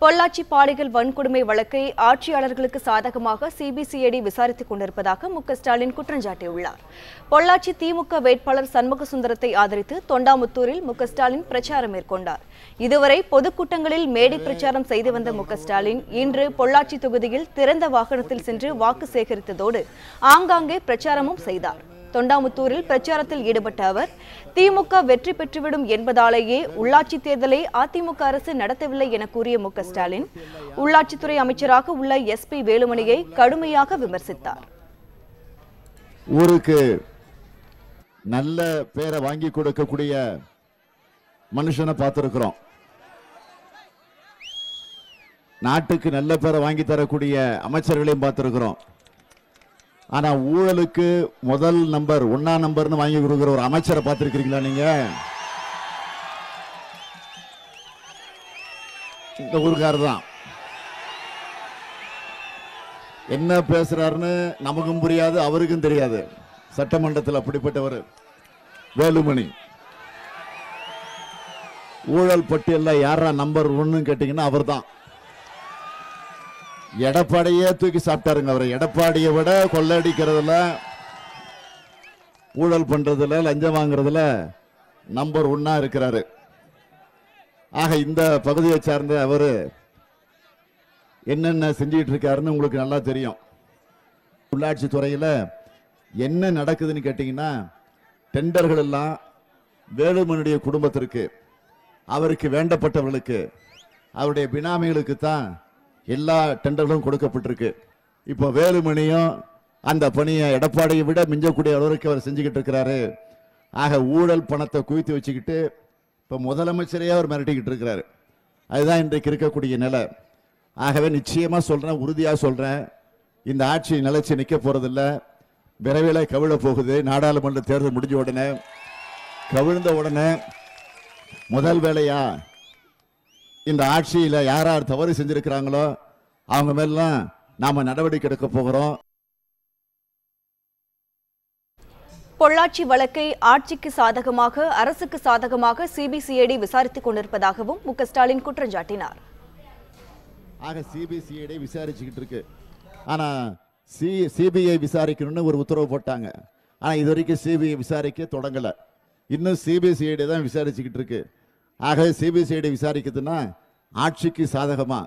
பொள்ளாச்சி பாலியல் வன்கொடுமை வழக்கை ஆட்சியாளர்களுக்கு சாதகமாக சிபிசிஐடி விசாரித்துக் கொண்டிருப்பதாக மு ஸ்டாலின் குற்றம் சாட்டியுள்ளார். பொள்ளாச்சி திமுக வேட்பாளர் சண்முக சுந்தரத்தை ஆதரித்து தொண்டாமுத்தூரில் மு ஸ்டாலின் பிரச்சாரம் மேற்கொண்டார். இதுவரை பொதுக்கூட்டங்களில் மேடை பிரச்சாரம் செய்து வந்த மு ஸ்டாலின் இன்று பொள்ளாச்சி தொகுதியில் திறந்த வாகனத்தில் சென்று வாக்கு சேகரித்ததோடு ஆங்காங்கே பிரச்சாரமும் செய்தார். தொண்டாமுத்தூரில் பிரச்சாரத்தில் ஈடுபட்ட அவர் திமுக வெற்றி பெற்றுவிடும் என்பதாலேயே உள்ளாட்சி தேர்தலை அதிமுக அரசு நடத்தவில்லை என கூறிய மு. ஸ்டாலின் உள்ளாட்சித்துறை அமைச்சராக உள்ள எஸ். பி. வேலுமணியை கடுமையாக விமர்சித்தார். ஊருக்கு நல்ல பேரை வாங்கி கொடுக்கக்கூடிய மனுஷனை பார்த்திருக்கிறோம். நாட்டுக்கு நல்ல பேரை வாங்கி தரக்கூடிய அமைச்சர்களையும் பார்த்திருக்கிறோம். ஆனா ஊழலுக்கு முதல் நம்பர் ஒன்னா நம்பர்னு வாங்கி கொடுக்குற ஒரு அமைச்சரை பார்த்திருக்கிறீங்களா நீங்க? இந்த ஊருக்காரர் தான். என்ன பேசுறாருன்னு நமக்கும் புரியாது அவருக்கும் தெரியாது. சட்டமன்றத்தில் அப்படிப்பட்டவர் வேலுமணி. ஊழல் பட்டியலில் யாரா நம்பர் ஒன்னு கேட்டீங்கன்னா அவர்தான். எடப்பாடியே தூக்கி சாப்பிட்டாருங்க அவர். எடப்பாடியை விட கொள்ளடிக்கிறதுல ஊழல் பண்றதுல லஞ்சம் வாங்குறதுல நம்பர் ஒன்னா இருக்கிறாரு. ஆக இந்த பகுதியை சார்ந்த அவர் என்னென்ன செஞ்சுட்டு இருக்காருன்னு உங்களுக்கு நல்லா தெரியும். உள்ளாட்சி துறையில் என்ன நடக்குதுன்னு கேட்டிங்கன்னா டெண்டர்கள் எல்லாம் வேலுமனுடைய குடும்பத்திற்கு அவருக்கு வேண்டப்பட்டவர்களுக்கு அவருடைய பினாமிகளுக்கு தான் எல்லா டெண்டர்களும் கொடுக்கப்பட்டிருக்கு. இப்போ வேலுமணியும் அந்த பணியை எடப்பாடியை விட மிஞ்சக்கூடிய அளவிற்கு அவர் செஞ்சுக்கிட்டு இருக்கிறாரு. ஆக ஊழல் பணத்தை குவித்து வச்சுக்கிட்டு இப்போ முதலமைச்சரையே அவர் மிரட்டிக்கிட்டு இருக்கிறாரு. அதுதான் இன்றைக்கு இருக்கக்கூடிய நிலை. ஆகவே நிச்சயமாக சொல்கிறேன் உறுதியாக சொல்கிறேன் இந்த ஆட்சி நிலைச்சி நிற்க போகிறதில்ல விரைவில் கவிழ போகுது. நாடாளுமன்ற தேர்தல் முடிஞ்ச உடனே கவிழ்ந்த உடனே முதல் வேலையா இந்த ஆட்சியில யார் யார் தவறு செஞ்சிருக்கிறாங்களோ அவங்க மேலாம் நாம நடவடிக்கை எடுக்க போகிறோம். பொள்ளாச்சி வழக்கை ஆட்சிக்கு சாதகமாக அரசுக்கு சாதகமாக சிபிசிஐடி விசாரித்துக் கொண்டிருப்பதாகவும் மு ஸ்டாலின் குற்றம் சாட்டினார். ஆக சிபிசிஐடி விசாரிச்சுக்கிட்டு இருக்கு. ஆனா சி சிபிஐ விசாரிக்கணும்னு ஒரு உத்தரவு போட்டாங்க. ஆனா இது வரைக்கும் சிபிஐ விசாரிக்க தொடங்கல. இன்னும் சிபிசிஐடி தான் விசாரிச்சுக்கிட்டு இருக்கு. ஆக சிபிசிஐடி விசாரிக்குதுன்னா ஆட்சிக்கு சாதகமா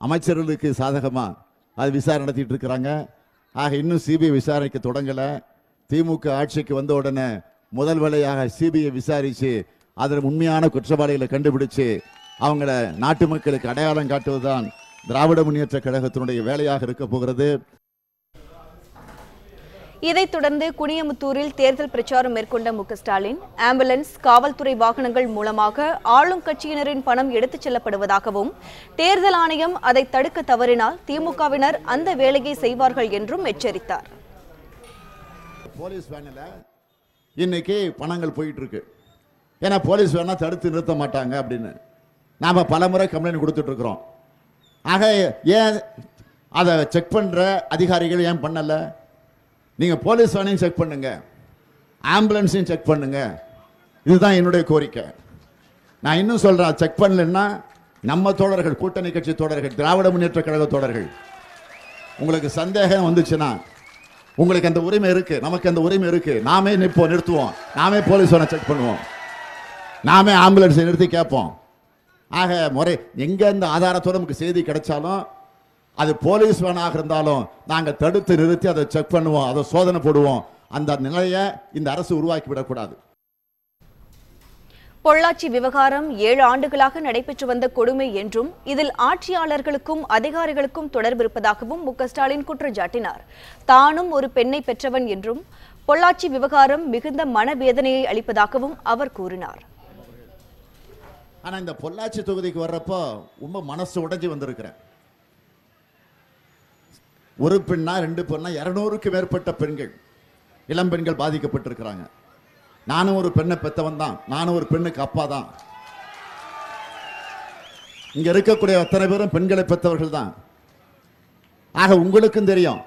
அமைச்சர்களுக்கு சாதகமா அது விசாரணை நடத்திட்டு இருக்கிறாங்க ஆக இன்னும் சிபிஐ விசாரணைக்கு தொடங்கலை. திமுக ஆட்சிக்கு வந்த உடனே முதல் வேலையாக சிபிஐ விசாரித்து அதில் உண்மையான குற்றவாளிகளை கண்டுபிடிச்சு அவங்கள நாட்டு மக்களுக்கு அடையாளம் காட்டுவதுதான் திராவிட முன்னேற்ற கழகத்தினுடைய வேலையாக இருக்க போகிறது. இதைத் தொடர்ந்து குனியமுத்தூரில் தேர்தல் பிரச்சாரம் மேற்கொண்ட மு. ஸ்டாலின் ஆம்புலன்ஸ் காவல்துறை வாகனங்கள் மூலமாக ஆளும் கட்சியினரின் பணம் எடுத்துச் செல்லப்படுவதாகவும் தேர்தல் ஆணையம் அதை தடுக்க தவறினால் திமுகவினர் அந்த வேலையை செய்வார்கள் என்றும் எச்சரித்தார். போலீஸ் வேனில் இன்னைக்கு பணங்கள் போயிட்டு இருக்கு ஏன்னா போலீஸ் வேணா தடுத்து நிறுத்த மாட்டாங்க அப்படின்னு. நாம பலமுறை கம்ப்ளைண்ட் கொடுத்துட்டு இருக்கிறோம் ஆக ஏன் அதை செக் பண்ற அதிகாரிகள் ஏன் பண்ணலை? நீங்கள் போலீஸ் வேனையும் செக் பண்ணுங்க. ஆம்புலன்ஸையும் செக் பண்ணுங்க. இதுதான் என்னுடைய கோரிக்கை. நான் இன்னும் சொல்கிறேன் செக் பண்ணலன்னா நம்ம தோழர்கள் கூட்டணி கட்சி தோழர்கள் திராவிட முன்னேற்ற கழக தோழர்கள் உங்களுக்கு சந்தேகம் வந்துச்சுன்னா உங்களுக்கு அந்த உரிமை இருக்கு நமக்கு அந்த உரிமை இருக்கு. நாமே நிற்போம் நிறுத்துவோம். நாமே போலீஸ் வேனை செக் பண்ணுவோம். நாமே ஆம்புலன்ஸை நிறுத்தி கேட்போம். ஆக முறை எங்கே இந்த ஆதாரத்தோட நமக்கு செய்தி கிடைச்சாலும் அது போலீஸ் வேனாக இருந்தாலும் நாங்க தடுத்து நிறுத்தி அதை செக் பண்ணுவோம் அதை சோதனை போடுவோம். அந்த நிலையை இந்த அரசு உருவாக்கி விடக்கூடாது. பொள்ளாச்சி விவகாரம் ஏழு ஆண்டுகளாக நடைபெற்று வந்த கொடுமை என்றும் இதில் ஆட்சியாளர்களுக்கும் அதிகாரிகளுக்கும் தொடர்பு இருப்பதாகவும் மு ஸ்டாலின் குற்றம் சாட்டினார் தானும் ஒரு பெண்ணை பெற்றவன் என்றும் பொள்ளாச்சி விவகாரம் மிகுந்த மனவேதனையை அளிப்பதாகவும் அவர் கூறினார். ஆனா இந்த பொள்ளாச்சி தொகுதிக்கு வர்றப்போ ரொம்ப மனசு உடைஞ்சு வந்திருக்கிறேன். ஒரு பெண்ணா ரெண்டு பெண்ணா இரநூறுக்கு மேற்பட்ட பெண்கள் இளம் பெண்கள் பாதிக்கப்பட்டிருக்கிறாங்க. நானும் ஒரு பெண்ணை பெத்தவன் தான். நானும் ஒரு பெண்ணுக்கு அப்பா தான். இங்க இருக்கக்கூடிய அத்தனை பேரும் பெண்களை பெற்றவர்கள் தான். ஆக உங்களுக்கும் தெரியும்.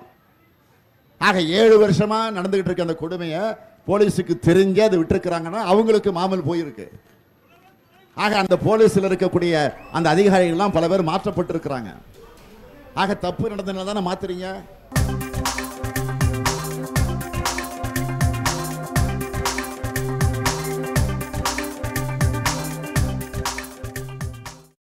ஆக ஏழு வருஷமா நடந்துகிட்டு இருக்க அந்த கொடுமையை போலீஸுக்கு தெரிஞ்சு அதை விட்டுருக்கிறாங்கன்னா அவங்களுக்கு மாமல் போயிருக்கு. ஆக அந்த போலீஸில் இருக்கக்கூடிய அந்த அதிகாரிகள்லாம் பல பேர் மாற்றப்பட்டிருக்கிறாங்க. ஆக தப்பு நடந்ததுனால தானே மாத்துறீங்க?